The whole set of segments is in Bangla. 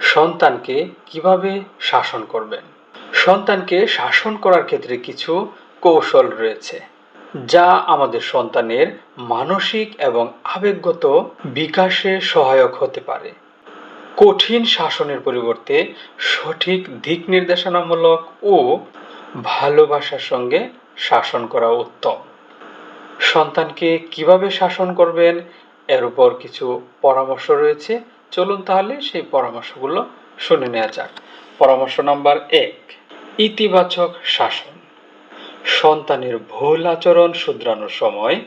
সন্তানকে কীভাবে শাসন করবেন? সন্তানকে শাসন করার ক্ষেত্রে কিছু কৌশল রয়েছে, যা আমাদের সন্তানের মানসিক এবং আবেগগত বিকাশে সহায়ক হতে পারে। কঠিন শাসনের পরিবর্তে সঠিক দিক নির্দেশনামূলক ও ভালোবাসার সঙ্গে শাসন করা উত্তম। সন্তানকে কীভাবে শাসন করবেন, এর উপর কিছু পরামর্শ রয়েছে। চলুন তাহলে সেই পরামর্শগুলো শুনে নেওয়া যাক। পরামর্শ নাম্বার এক, ইতিবাচক শাসন। সন্তানের ভুল আচরণ শুধরানোর সময়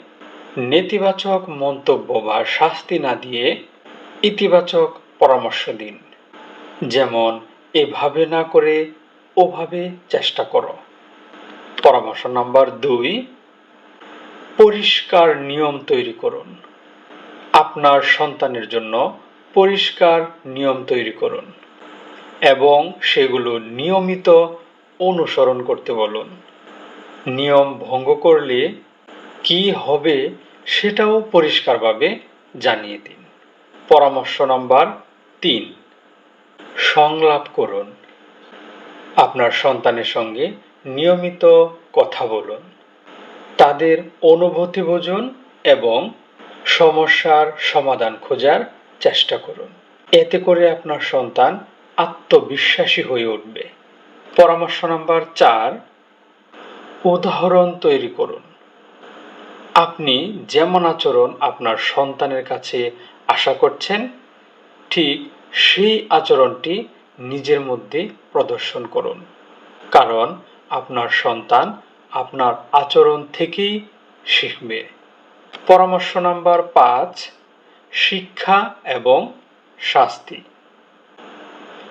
নেতিবাচক মন্তব্য বা শাস্তি না দিয়ে ইতিবাচক পরামর্শ দিন। যেমন, এভাবে না করে ওভাবে চেষ্টা করো। পরামর্শ নাম্বার দুই, পরিষ্কার নিয়ম তৈরি করুন। আপনার সন্তানের জন্য পরিষ্কার নিয়ম তৈরি করুন এবং সেগুলো নিয়মিত অনুসরণ করতে বলুন। নিয়ম ভঙ্গ করলে কি হবে সেটাও পরিষ্কারভাবে জানিয়ে দিন। পরামর্শ নাম্বার তিন, সংলাপ করুন। আপনার সন্তানের সঙ্গে নিয়মিত কথা বলুন। তাদের অনুভূতি বুঝুন এবং সমস্যার সমাধান খোঁজার চেষ্টা করুন। এতে করে আপনার সন্তান আত্মবিশ্বাসী হয়ে উঠবে। পরামর্শ নাম্বার চার, উদাহরণ তৈরি করুন। আপনি যেমন আচরণ আপনার সন্তানের কাছে আশা করছেন, ঠিক সেই আচরণটি নিজের মধ্যে প্রদর্শন করুন। কারণ আপনার সন্তান আপনার আচরণ থেকেই শিখবে। পরামর্শ নাম্বার পাঁচ শিক্ষা এবং শাস্তি।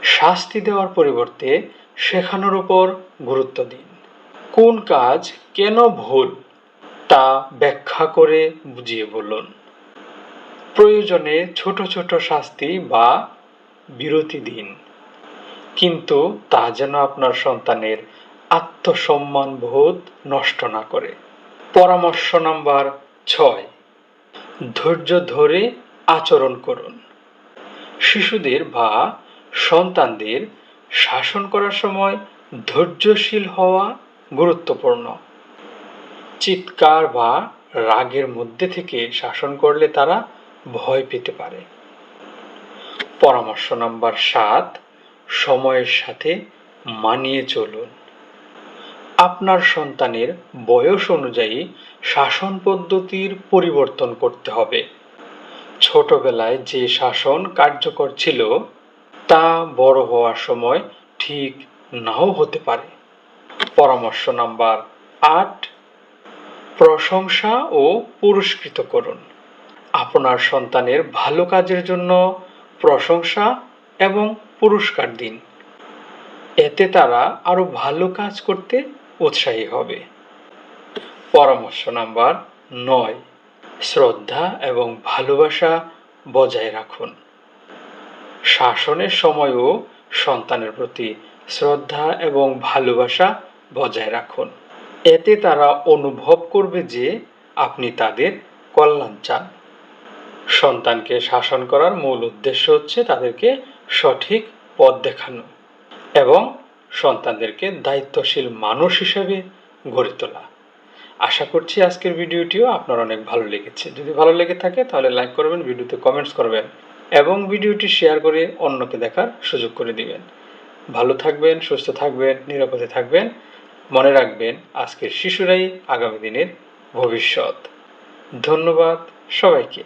শাস্তি দেওয়ার পরিবর্তে শেখানোর উপর গুরুত্ব দিন। কোন কাজ কেন ভুল তা ব্যাখ্যা করে বুঝিয়ে বলুন। প্রয়োজনে ছোট ছোট শাস্তি বা বিরতি দিন। কিন্তু তা যেন আপনার সন্তানের আত্মসম্মান বোধ নষ্ট না করে। পরামর্শ নাম্বার ছয়। ধৈর্য ধরে আচরণ করুন। শিশুদের বা সন্তানদের শাসন করার সময় ধৈর্যশীল হওয়া গুরুত্বপূর্ণ। চিৎকার বা রাগের মধ্যে থেকে শাসন করলে তারা ভয় পেতে পারে। পরামর্শ নাম্বার সাত, সময়ের সাথে মানিয়ে চলুন। আপনার সন্তানের বয়স অনুযায়ী শাসন পদ্ধতির পরিবর্তন করতে হবে। ছোটবেলায় যে শাসন কার্যকর ছিল, তা বড় হওয়ার সময় ঠিক নাও হতে পারে। পরামর্শ নাম্বার আট, প্রশংসা ও পুরস্কৃত করুন। আপনার সন্তানের ভালো কাজের জন্য প্রশংসা এবং পুরস্কার দিন। এতে তারা আরও ভালো কাজ করতে উৎসাহী হবে। পরামর্শ নাম্বার নয় শ্রদ্ধা এবং ভালোবাসা বজায় রাখুন। শাসনের সময়ও সন্তানের প্রতি শ্রদ্ধা এবং ভালোবাসা বজায় রাখুন। এতে তারা অনুভব করবে যে আপনি তাদের কল্যাণ চান। সন্তানকে শাসন করার মূল উদ্দেশ্য হচ্ছে তাদেরকে সঠিক পথ দেখানো এবং সন্তানদেরকে দায়িত্বশীল মানুষ হিসেবে গড়ে তোলা। আশা করছি আজকের ভিডিওটিও আপনার অনেক ভালো লেগেছে। যদি ভালো লেগে থাকে তাহলে লাইক করবেন, ভিডিওতে কমেন্টস করবেন এবং ভিডিওটি শেয়ার করে অন্যকে দেখার সুযোগ করে দিবেন। ভালো থাকবেন, সুস্থ থাকবেন, নিরাপদে থাকবেন। মনে রাখবেন, আজকের শিশুরাই আগামী দিনের ভবিষ্যৎ। ধন্যবাদ সবাইকে।